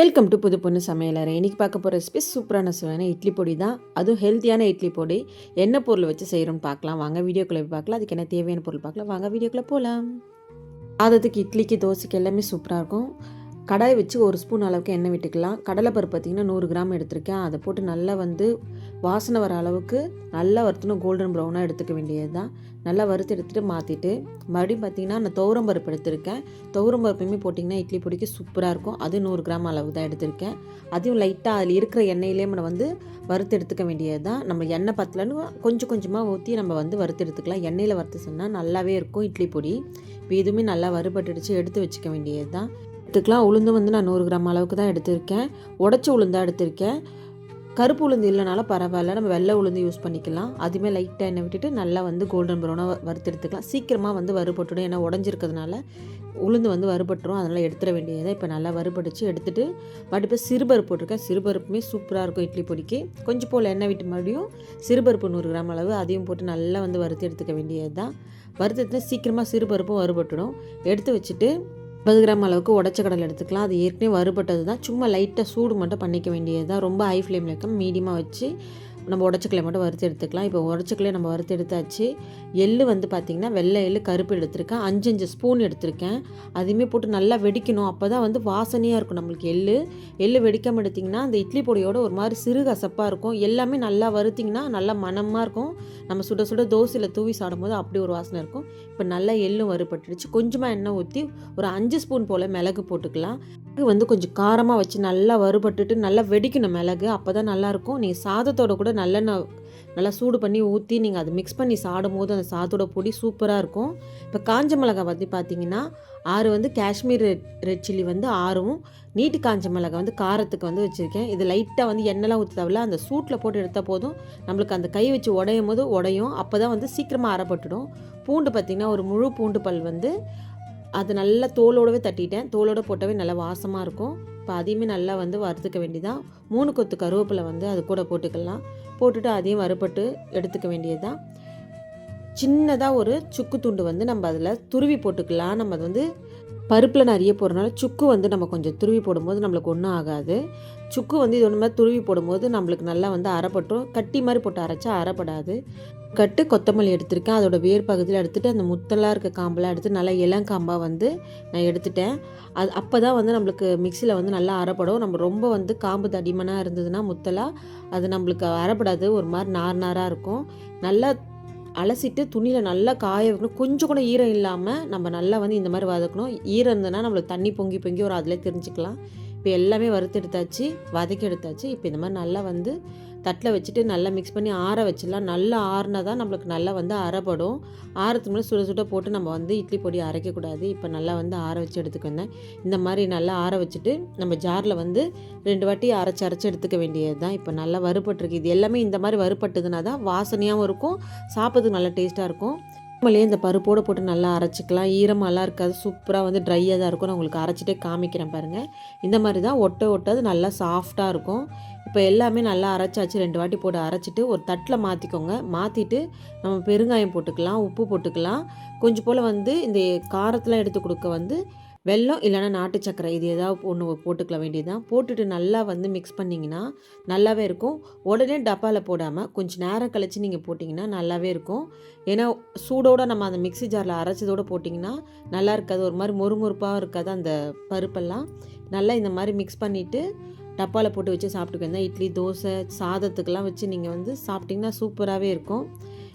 Welcome to புது பொண்ணு சமையலறை. இன்றைக்கி பார்க்க போகிற ரெசிபி சூப்பரான சுவையான இட்லி பொடி தான். அதுவும் ஹெல்த்தியான இட்லி பொடி. என்ன பொருள் வச்சு செய்கிறோம்னு பார்க்கலாம். வாங்க வீடியோக்குள்ளே பார்க்கலாம். அதுக்கு என்ன தேவையான பொருள் பார்க்கலாம். வாங்க வீடியோக்குள்ளே போகலாம் ஆதத்துக்கு இட்லிக்கு தோசைக்கு எல்லாமே சூப்பராக இருக்கும். கடாய் வச்சு ஒரு ஸ்பூன் அளவுக்கு எண்ணெய் விட்டுக்கலாம். கடலைப்பருப்பு பார்த்திங்கன்னா நூறு கிராம் எடுத்திருக்கேன். அதை போட்டு நல்லா வந்து வாசனை வர அளவுக்கு நல்லா வறுத்தணும் கோல்டன் ப்ரௌனாக எடுத்துக்க வேண்டியது தான் நல்லா வறுத்து எடுத்துகிட்டு மாற்றிட்டு மறுபடியும் பார்த்திங்கன்னா நான் துவரம் பருப்பு எடுத்திருக்கேன். துவரம் பருப்புமே போட்டிங்கன்னா இட்லி பொடிக்கு சூப்பராக இருக்கும். அது நூறு கிராம் அளவு தான் எடுத்திருக்கேன். அதையும் லைட்டாக அதில் இருக்கிற எண்ணெயிலே நம்ம வந்து வறுத்து எடுத்துக்க வேண்டியது தான் நம்ம எண்ணெய் பத்தலன்னு கொஞ்சம் கொஞ்சமாக ஊற்றி நம்ம வந்து வறுத்து எடுத்துக்கலாம். எண்ணெயில் வறுத்து சொன்னால் நல்லாவே இருக்கும் இட்லி பொடி. இப்போ இதுவுமே நல்லா வறுபட்டுடுச்சு எடுத்து வச்சுக்க வேண்டியது தான் எடுத்துக்கலாம் உளுந்து வந்து நான் நூறு கிராம் அளவுக்கு தான் எடுத்திருக்கேன். உடச்ச உளுந்தாக எடுத்திருக்கேன். கருப்பு உளுந்து இல்லைனாலும் பரவாயில்ல நம்ம வெள்ளை உளுந்து யூஸ் பண்ணிக்கலாம். அதுவுமே லைட்டாக எண்ணெய் விட்டுட்டு நல்லா வந்து கோல்டன் ப்ரௌனாக வறுத்து எடுத்துக்கலாம் சீக்கிரமாக வந்து வறுபட்டுடும். ஏன்னா உடஞ்சிருக்கிறதுனால உளுந்து வந்து வறுபட்டுரும். அதனால் எடுத்துட வேண்டியதை இப்போ நல்லா வறுபடிச்சு எடுத்துகிட்டு மறுபடியும் சிறுபருப்பு போட்டிருக்கேன். சிறுபருப்புமே சூப்பராக இருக்கும் இட்லி பொடிக்கு. கொஞ்சம் போல் எண்ணெய் விட்டு மறுபடியும் சிறுபருப்பு நூறு கிராம் அளவு அதையும் போட்டு நல்லா வந்து வறுத்து எடுத்துக்க வேண்டியது தான் வறுத்து சீக்கிரமாக சிறுபருப்பும் வறுபட்டுடும். எடுத்து வச்சுட்டு ஐம்பது கிராம் அளவுக்கு உடச்ச கடலை எடுத்துக்கலாம். அது ஏற்கனவே வறுபட்டது தான். சும்மா லைட்டாக சூடு மட்டும் பண்ணிக்க வேண்டியது தான். ரொம்ப ஹை ஃப்ளேமில் இருக்க மீடியமாக வச்சு நம்ம உடச்சிக்கலை மட்டும் வறுத்து எடுத்துக்கலாம். இப்போ உடச்சக்கலையை நம்ம வறுத்து எடுத்தாச்சு. எள்ளு வந்து பார்த்திங்கன்னா வெள்ளை எள்ளு கருப்பு எடுத்திருக்கேன். அஞ்சு அஞ்சு ஸ்பூன் எடுத்திருக்கேன். அதையுமே போட்டு நல்லா வெடிக்கணும். அப்போ தான் வந்து வாசனையாக இருக்கும் நம்மளுக்கு எள்ளு. எள்ளு வெடிக்காமல் எடுத்திங்கன்னா அந்த இட்லி பொடியோட ஒரு மாதிரி சிறு கசப்பாக இருக்கும். எல்லாமே நல்லா வறுத்திங்கன்னா நல்லா மனமாக இருக்கும். நம்ம சுட சுட தோசையில் தூவி சாடும்போது அப்படி ஒரு வாசனை இருக்கும். இப்போ நல்லா எள்ளும் வறுபட்டுடுச்சு. கொஞ்சமாக எண்ணெய் ஊற்றி ஒரு அஞ்சு ஸ்பூன் போல் மிளகு போட்டுக்கலாம். மிளகு வந்து கொஞ்சம் காரமாக வச்சு நல்லா வறுபட்டுட்டு நல்லா வெடிக்கணும் மிளகு. அப்போ தான் நல்லாயிருக்கும் நீங்கள் சாதத்தோட கூட நல்லெண்ணெய் நல்லா சூடு பண்ணி ஊற்றி நீங்கள் அதை மிக்ஸ் பண்ணி சாடும் போது அந்த சாத்தோட பொடி சூப்பராக இருக்கும். இப்போ காஞ்ச மிளகா வந்து பார்த்தீங்கன்னா ஆறு வந்து காஷ்மீர் ரெட் ரெட் சில்லி வந்து ஆறும் நீட்டு காஞ்ச மிளகா வந்து காரத்துக்கு வந்து வச்சுருக்கேன். இது லைட்டாக வந்து எண்ணெய்லாம் ஊற்றி தவிர அந்த சூட்டில் போட்டு எடுத்தால் போதும் நம்மளுக்கு அந்த கை வச்சு உடையும் போது உடையும் அப்போ தான் வந்து சீக்கிரமாக அறப்பட்டுடும் பூண்டு பார்த்திங்கன்னா ஒரு முழு பூண்டு பல் வந்து அது நல்லா தோலோடவே தட்டிட்டேன். தோலோட போட்டவே நல்லா வாசமாக இருக்கும். இப்போ அதையுமே நல்லா வந்து வறுத்துக்க வேண்டிதான் மூணு கொத்து கருவேப்பிலை வந்து அது கூட போட்டுக்கலாம். போட்டுட்டு அதையும் வறுபட்டு எடுத்துக்க வேண்டியது தான் சின்னதாக ஒரு சுக்கு துண்டு வந்து நம்ம அதில் துருவி போட்டுக்கலாம். நம்ம அது வந்து பருப்பில் நிறைய போடுறனால சுக்கு வந்து நம்ம கொஞ்சம் துருவி போடும்போது நம்மளுக்கு ஒன்றும் ஆகாது. சுக்கு வந்து இது ஒன்று மாதிரி துருவி போடும்போது நம்மளுக்கு நல்லா வந்து அரைப்பட்டும் கட்டி மாதிரி போட்டு அரைச்சா அரைப்படாது. கட்டு கொத்தமல்லி எடுத்திருக்கேன். அதோட வேர் பகுதியில் எடுத்துகிட்டு அந்த முத்தலாக இருக்க காம்பெல்லாம் எடுத்து நல்லா இளங்காம்பாக வந்து நான் எடுத்துட்டேன். அது அப்போ தான் வந்து நம்மளுக்கு மிக்சியில் வந்து நல்லா அரைப்படும். நம்ம ரொம்ப வந்து காம்பு தடிமனாக இருந்ததுன்னா முத்தலாக அது நம்மளுக்கு அரைப்படாது. ஒரு மாதிரி நார் நாராக இருக்கும். நல்லா அலசிட்டு துணியில் நல்லா காய வைக்கணும். கொஞ்சம் கூட ஈரம் இல்லாமல் நம்ம நல்லா வந்து இந்த மாதிரி வதக்கணும். ஈரம் இருந்ததுன்னா நம்மளுக்கு தண்ணி பொங்கி பொங்கி ஒரு அதில் தெரிஞ்சுக்கலாம். இப்போ எல்லாமே வறுத்து எடுத்தாச்சு வதக்கி எடுத்தாச்சு. இப்போ இந்த மாதிரி நல்லா வந்து தட்டில் வச்சுட்டு நல்லா மிக்ஸ் பண்ணி ஆற வச்சிடலாம். நல்லா ஆறினா தான் நம்மளுக்கு நல்லா வந்து அரைப்படும். ஆறத்துக்கு முன்னாடி சுட சுட போட்டு நம்ம வந்து இட்லி பொடி அரைக்கக்கூடாது. இப்போ நல்லா வந்து ஆற வச்சு எடுத்துக்கோங்க இந்த மாதிரி நல்லா ஆற வச்சுட்டு நம்ம ஜாரில் வந்து ரெண்டு வாட்டி அரைச்சி அரைச்சி எடுத்துக்க வேண்டியது தான். இப்போ நல்லா வறுபட்டுருக்கு. இது எல்லாமே இந்த மாதிரி வறுபட்டதுனா தான் வாசனையாகவும் இருக்கும். சாப்பிட்றதுக்கு நல்லா டேஸ்ட்டாக இருக்கும். நம்மளே இந்த பருப்போடு போட்டு நல்லா அரைச்சிக்கலாம். ஈரமாலாம் இருக்காது. சூப்பராக வந்து ட்ரையாக தான் இருக்கும். நான் உங்களுக்கு அரைச்சிட்டே காமிக்கிறேன் பாருங்கள் இந்த மாதிரி தான் ஒட்ட ஒட்டாது நல்லா சாஃப்டாக இருக்கும். இப்போ எல்லாமே நல்லா அரைச்சாச்சு. ரெண்டு வாட்டி போட்டு அரைச்சிட்டு ஒரு தட்டில் மாற்றிக்கோங்க மாற்றிட்டு நம்ம பெருங்காயம் போட்டுக்கலாம் உப்பு போட்டுக்கலாம். கொஞ்சம் போல் வந்து இந்த காரத்தெலாம் எடுத்து கொடுக்க வந்து வெல்லம் இல்லைனா நாட்டு சக்கரை இது ஏதாவது ஒன்று போட்டுக்கலாம் வேண்டியதுதான். போட்டுட்டு நல்லா வந்து மிக்ஸ் பண்ணிங்கன்னா நல்லாவே இருக்கும். உடனே டப்பாவில் போடாமல் கொஞ்சம் நேரம் கழித்து நீங்கள் போட்டிங்கன்னா நல்லாவே இருக்கும். ஏன்னா சூடோடு நம்ம அந்த மிக்ஸி ஜாரில் அரைச்சதோடு போட்டிங்கன்னா நல்லா இருக்காது. ஒரு மாதிரி மொறுமொறுப்பாக இருக்காது அந்த பருப்பெல்லாம். நல்லா இந்த மாதிரி மிக்ஸ் பண்ணிவிட்டு டப்பாவில் போட்டு வச்சு சாப்பிட்டுக்கோங்க. இட்லி தோசை சாதத்துக்கெல்லாம் வச்சு நீங்கள் வந்து சாப்பிட்டிங்கன்னா சூப்பராகவே இருக்கும்.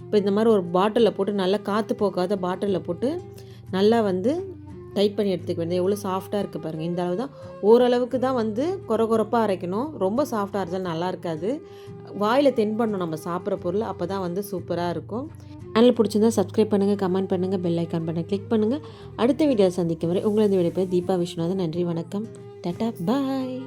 இப்போ இந்த மாதிரி ஒரு பாட்டிலில் போட்டு நல்லா காற்று போக்காத பாட்டிலில் போட்டு நல்லா வந்து டைட் பண்ணி எடுத்துக்க வேண்டியது எவ்வளோ சாஃப்டாக இருக்குது பாருங்கள் இந்த அளவு தான். ஓரளவுக்கு தான் வந்து குறை குறைப்பாக அரைக்கணும். ரொம்ப சாஃப்டாக அரைச்சாலும் நல்லா இருக்காது. வாயில் தென் பண்ணணும் நம்ம சாப்பிட்ற பொருள். அப்போ தான் வந்து சூப்பராக இருக்கும். சேனல் பிடிச்சிருந்தா சப்ஸ்கிரைப் பண்ணுங்கள் கமெண்ட் பண்ணுங்கள் பெல் ஐக்கான் பண்ண கிளிக் பண்ணுங்கள் அடுத்த வீடியோ சந்திக்கும் வரை உங்களை இந்த வீடியோ தீபா விஸ்வநாதன். நன்றி வணக்கம். Tata bye.